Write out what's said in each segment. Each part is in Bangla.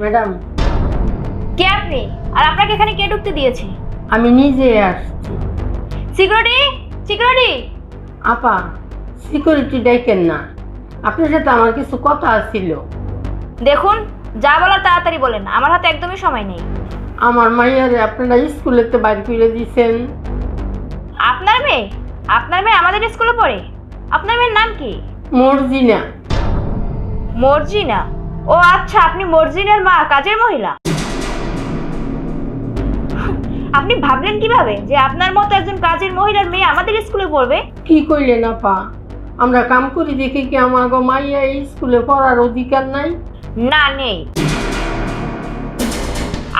ম্যাডাম। কে আপনি? আর আপনাকে এখানে কে ঢুকতে দিয়েছে? আমি নিজে আসছি সিকিউরিটি? সিকিউরিটি? আপা সিকিউরিটি ডাইকেন না। আপনার সাথে আমার কিছু কথা ছিল। দেখুন যা বলার তাড়াতাড়ি বলেন। আমার হাতে একদমই সময় নেই। আমার মাইয়ারে আপনারা স্কুলেতে বাইর ফিরে দিয়েছেন। আপনার মেয়ে? আপনার মেয়ে আমাদের স্কুলে পড়ে। আপনার মেয়ের নাম কি? মর্জিনা। মর্জিনা? ও আচ্ছা আপনি মর্জিনার মা কাজের মহিলা? আপনি ভাবলেন কীভাবে যে আপনার মতো একজন কাজের মহিলার মেয়ে আমাদের স্কুলে পড়বে? কি কইলেন আপা? আমরা কাম করি দেখে কি আমার গো মাইয়া এই স্কুলে পড়ার অধিকার নাই? না নেই।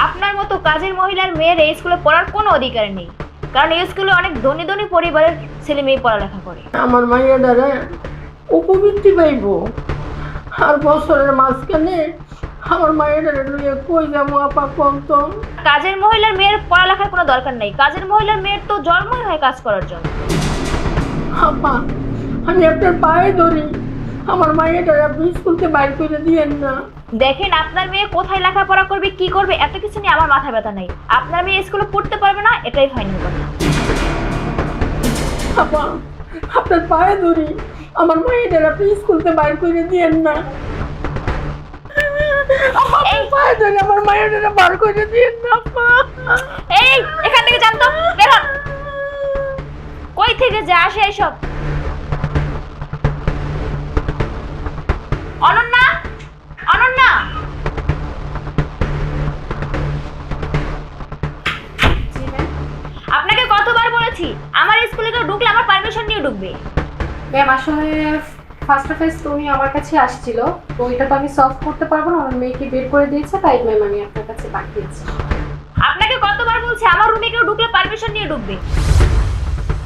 আপনার মতো কাজের মহিলার মেয়ের এই স্কুলে পড়ার কোনো অধিকার নেই। কারণ এই স্কুলে অনেক ধনী ধনী পরিবারের ছেলে মেয়ে পড়ালেখা করে। আমার মাইয়াডারে উপবৃত্তি পাইব। আর বছরের মাঝখানে আমার মায়ের লইয়া কই যাব আপা কম তো? কাজের মহিলার মেয়ের পড়ালেখার কোনো দরকার নেই। কাজের মহিলার মেয়ের তো জন্মই হয় কাজ করার জন্য। আপা আমি আপনার পায়ে ধরি। আমার মাইয়াডারে আপনি স্কুলতে বাইর করে দিয়েন না। দেখেন আপনার মেয়ে কোথায় লেখাপড়া করবে কি করবে এত কিছু নিয়ে আমার মাথা ব্যথা নেই। আপনার মেয়ে স্কুলে পড়তে পারবে না এটাই ফাইনাল কথা। আপা আপনার পায়ে ধরি। আমার মাইয়াডারে আপনি স্কুলতে বাইর করে দিয়েন না। আপা, পায়ে ধরি আমার মাইয়াডারে বার করে দিয়েন না এই এখান থেকে জানতো বের হন। কই থেকে যে আসে এইসব অনন্যা অনন্যা। আপনাকে কতবার বলেছি আমার স্কুলে কেউ ঢুকলে আমার পারমিশন নিয়ে ঢুকবে। ম্যাম আসলে ফার্স্ট অফ তো উনি আমার কাছে আসছিল। তো এটা তো আমি সলভ করতে পারব না আমার মেয়েকে বের করে দিয়েছে তাই ম্যাম আমি আপনার কাছে পাঠিয়েছি। আপনাকে কতবার বলছি আমার রুমে কেউ ঢুকলে পারমিশন নিয়ে ঢুকবে?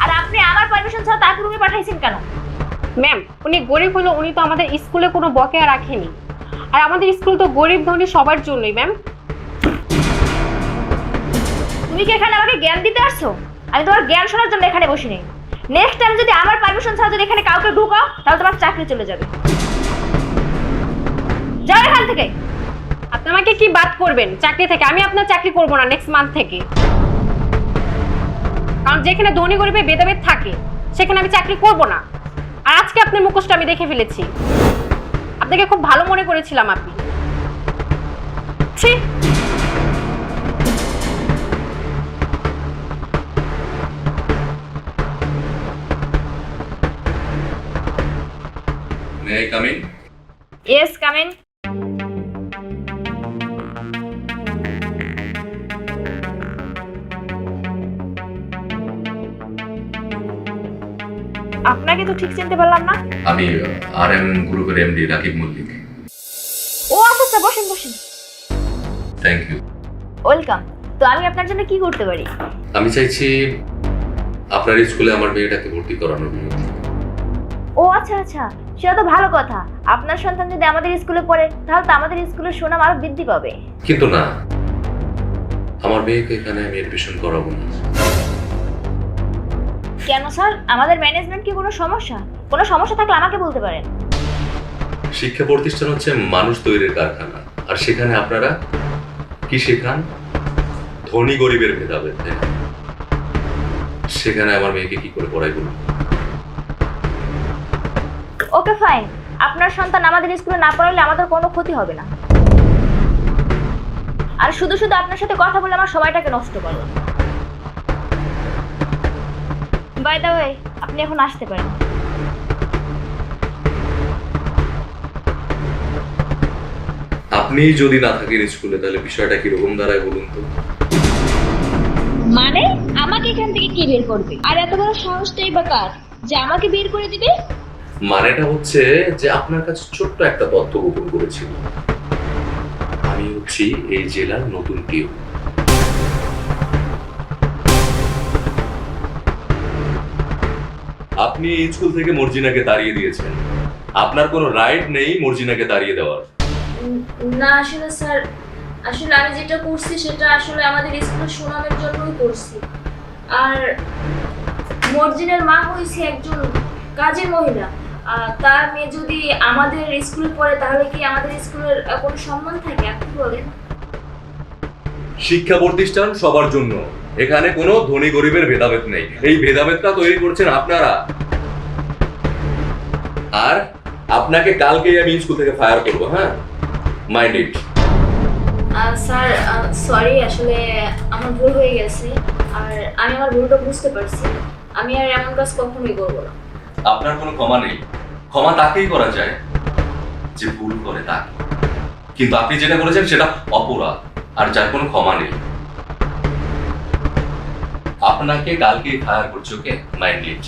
আর আপনি আমার পারমিশন ছাড়া তাকে রুমে পাঠাইছেন কেন? ম্যাম উনি গরিব হলো উনি তো আমাদের স্কুলে কোনো বকেয়া রাখেনি। আর আমাদের স্কুল তো গরিব ধনী সবার জন্যই ম্যাম তুমি কি এখানে আমাকে জ্ঞান দিতে আসছো? আমি তোমার জ্ঞান শোনার জন্য এখানে বসি নেই নেক্সট টাইম যদি আমার পারমিশন ছাড়া যদি এখানে কাউকে ঢুকাও, তাহলে তোমার চাকরি চলে যাবে। যাও এখান থেকে। আপনি আমাকে কি বাদ করবেন? চাকরি থেকে। আমি আপনার চাকরি করব না নেক্সট মান্থ থেকে। কারণ যেখানে ধনী গরিবের ভেদাভেদ থাকে, সেখানে আমি চাকরি করব না। আর আজকে আপনার মুখোশটা আমি দেখে ফেলেছি। আপনাকে খুব ভালো মনে করেছিলাম আপনি। ছি! May I come in? Yes coming আপনাকে তো ঠিক চিনতে পারলাম না। আমি আর এম গ্রুপের এমডি রাকিব মল্লিক ও আচ্ছা আচ্ছা বসেন বসেন। থ্যাংক ইউ ওয়েলকাম তো আমি আপনার জন্য কি করতে পারি? আমি চাইছি আপনার স্কুলে আমার মেয়েটাকে ভর্তি করানোর জন্য। ও আচ্ছা আচ্ছা। সেটা তো ভালো কথা। আপনার সন্তান যদি আমাদের স্কুলে পড়ে তাহলে তো আমাদের স্কুলের সুনাম আরও বৃদ্ধি পাবে। কিন্তু না। আমার মেয়েকে এখানে আমি এডমিশন করাবো না। কেন স্যার? আমাদের ম্যানেজমেন্ট কি কোনো সমস্যা? কোনো সমস্যা থাকলে আমাকে বলতে পারেন। শিক্ষা প্রতিষ্ঠান হচ্ছে মানুষ তৈরির কারখানা। আর সেখানে আপনারা কি শেখান? ধনী গরিবের ভেদাভেদ সেখানে আমার মেয়েকে কি করে পড়াই বলুন? ওকে ফাইন আপনার সন্তান আমাদের স্কুলে না পড়ালে আমাদের কোনো ক্ষতি হবে না। আর শুধু শুধু আপনার সাথে কথা বলে আমার সময়টাকে নষ্ট করলাম বাই দ্য ওয়ে আপনি এখন আসতে পারেন। আপনি যদি না থাকেন স্কুলে তাহলে বিষয়টা কীরকম? দাঁড়ায় বলুন তো। মানে? আমাকে এখান থেকে কি বের করবে? আর এত বড় সাহসটাই বা কার যে আমাকে বের করে দিবে? মানেটা হচ্ছে যে আপনার কাছে ছোট্ট একটা তথ্য গোপন করেছিল আমি হচ্ছি এই জেলার নতুন কেউ। আপনি স্কুল থেকে মর্জিনাকে তাড়িয়ে দিয়েছেন। আপনার কোনো রাইট নেই মর্জিনাকে তাড়িয়ে দেওয়ার। না, আসলে স্যার, আসলে আমি যেটা করছি সেটা আসলে আমাদের স্কুলের সুনামের জন্যই করছি। আর মর্জিনের মা হয়েছে একজন কাজের মহিলা। তার মেয়ে যদি আমাদের স্কুলে পড়ে তাহলে কি আমাদের স্কুলের কোনো সম্মান থাকে? আপনি বলেন। শিক্ষা প্রতিষ্ঠান সবার জন্য। এখানে কোনো ধনী গরিবের ভেদাভেদ নেই। এই ভেদাভেদটা তৈরি করছেন আপনারা। আর আপনাকে কালকেই আমি স্কুল থেকে ফায়ার করব হ্যাঁ? মাইন্ড ইট স্যার সরি আসলে আমার ভুল হয়ে গেছে। আর আমি আমার ভুলটা বুঝতে পারছি। আমি আর এমন কাজ কখনোই করব না। আপনার কোনো ক্ষমা নেই। ক্ষমা তাকেই করা যায় যে ভুল করে তাকে। কিন্তু আপনি যেটা করেছেন সেটা অপরাধ, আর যার কোনো ক্ষমা নেই। আপনাকে কালকে ফায়ার করছে, ওকে? Mind it